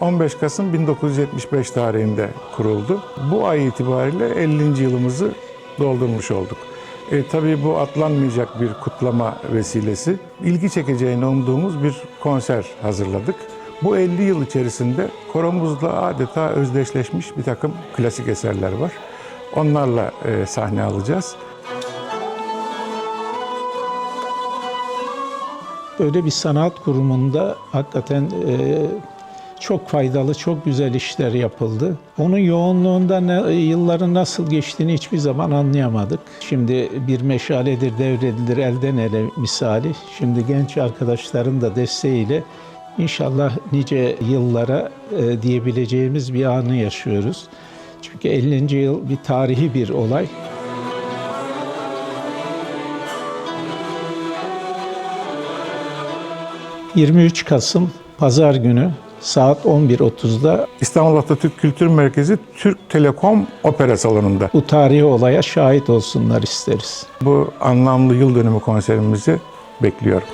15 Kasım 1975 tarihinde kuruldu. Bu ay itibariyle 50. yılımızı doldurmuş olduk. E, tabii bu atlanmayacak bir kutlama vesilesi. İlgi çekeceğini umduğumuz bir konser hazırladık. Bu 50 yıl içerisinde koromuzla adeta özdeşleşmiş bir takım klasik eserler var. Onlarla e, sahne alacağız. Böyle bir sanat kurumunda hakikaten e, çok faydalı, çok güzel işler yapıldı. Onun yoğunluğunda ne, yılların nasıl geçtiğini hiçbir zaman anlayamadık. Şimdi bir meşaledir devredilir elden ele misali. Şimdi genç arkadaşların da desteğiyle inşallah nice yıllara e, diyebileceğimiz bir anı yaşıyoruz. Çünkü 50. yıl bir tarihi bir olay. ...23 Kasım Pazar günü saat 11.30'da İstanbul Atatürk Kültür Merkezi Türk Telekom Opera Salonu'nda. bu tarihi olaya şahit olsunlar isteriz. Bu anlamlı yıl dönümü konserimizi bekliyorum.